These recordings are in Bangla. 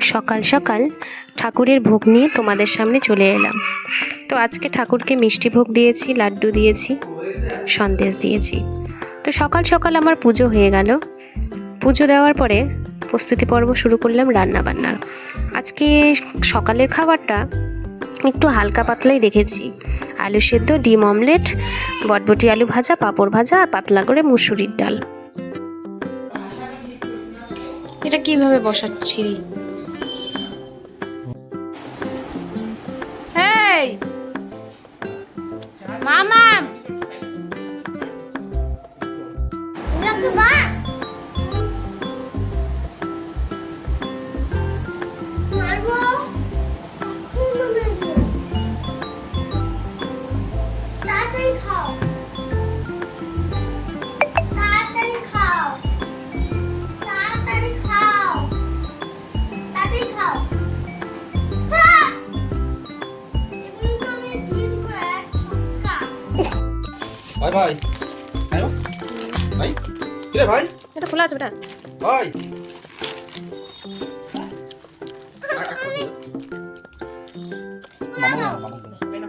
সকাল সকাল ঠাকুরের ভোগ নিয়ে তোমাদের সামনে চলে এলাম। তো আজকে ঠাকুরকে মিষ্টি ভোগ দিয়েছি, লাড্ডু দিয়েছি, সন্দেশ দিয়েছি। তো সকাল সকাল আমার পুজো হয়ে গেল। পুজো দেওয়ার পরে প্রস্তুতি পর্ব শুরু করলাম রান্না বান্নার আজকে সকালের খাবারটা একটু হালকা পাতলাই রেখেছি। আলু সেদ্ধ, ডিম অমলেট, বটবটি আলু ভাজা, পাঁপড় ভাজা আর পাতলা করে মুসুরির ডাল। এটা কীভাবে বসাচ্ছি? মামা! ভাই ভাই ভাই? কিরে ভাই? এটা খোলা আছে বেটা। ভাই? এটা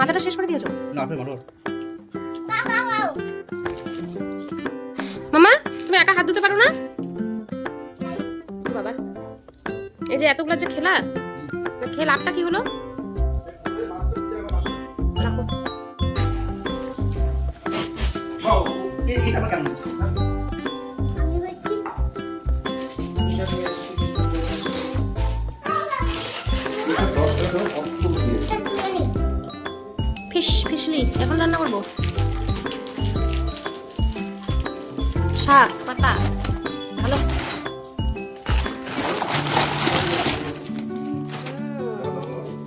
মাথাটা শেষ করে দিয়েছ? না আপনি খাও মামা তুমি একা হাত ধুতে পারো না? বাবা। এই যে এতগুলো যে খেলা লাভটা কি হলো? এটা আমার কেমন এখন রান্না করব? শাক পাতা ভালো।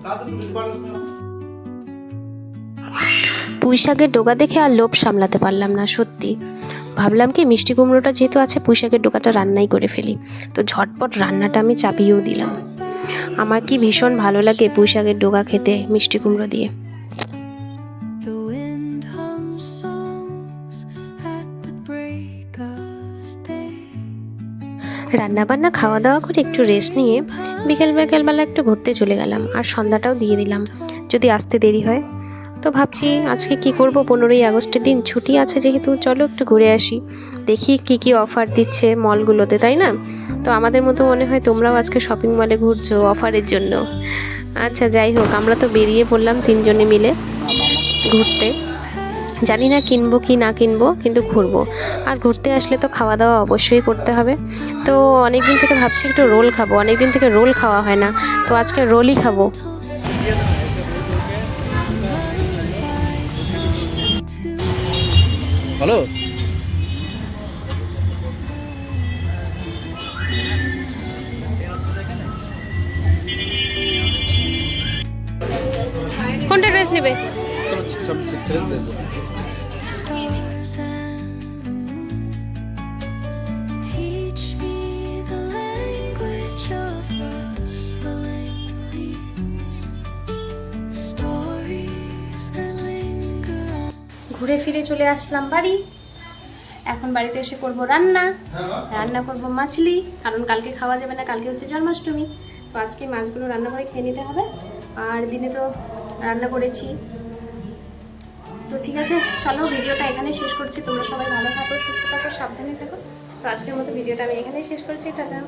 পুঁই শাকের ডোকা দেখে আর লোভ সামলাতে পারলাম না সত্যি। ভাবলাম কি মিষ্টি কুমড়োটা যেহেতু আছে পুঁই শাকের ডোকাটা রান্নাই করে ফেলি। তো ঝটপট রান্নাটা আমি চাপিয়েও দিলাম। আমার কি ভীষণ ভালো লাগে পুঁই শাকের ডোকা খেতে মিষ্টি কুমড়ো দিয়ে। The wind hums songs at the break of day. রান্না বান্না খাওয়া দাওয়া করে একটু রেস্ট নিয়ে বিকেল বিকেলবেলা একটু ঘুরতে চলে গেলাম। আর সন্ধ্যাটাও দিয়ে দিলাম। যদি আসতে দেরি হয়। তো ভাবছি আজকে কি করব? পনেরোই আগস্টের দিন ছুটি আছে যেহেতু, চলো একটু ঘুরে আসি। দেখি কি কি অফার দিচ্ছে মলগুলোতে তাই না? তো আমাদের মতো মনে হয় তোমরাও আজকে শপিং মলে ঘুরছো অফারের জন্য। আচ্ছা যাই হোক, আমরা তো বেরিয়ে পড়লাম তিনজনে মিলে ঘুরতে। জানি না কিনবো কি না কিনবো, কিন্তু ঘুরবো। আর ঘুরতে আসলে তো খাওয়া দাওয়া অবশ্যই করতে হবে। তো অনেক দিন থেকে ভাবছি একটু রোল খাব অনেক দিন থেকে রোল খাওয়া হয় না। তো আজকে রোলই খাব। ভালো কোনটা ড্রেস নেবে? ঘুরে ফিরে চলে আসলাম বাড়ি। এখন বাড়িতে এসে করব রান্না। রান্না করব মাছলি। কারণ কালকে খাওয়া যাবে না, কালকে হচ্ছে জন্মাষ্টমী। তো আজকে মাছগুলো রান্না করে খেয়ে নিতে হবে। আর দিনে তো রান্না করেছি। তো ঠিক আছে, চলো ভিডিওটা এখানেই শেষ করছি। তোমরা সবাই ভালো থাকো, সুস্থ থাকো, সাবধানে থাকো। তো আজকের মতো ভিডিওটা আমি এখানেই শেষ করছি। টাটা।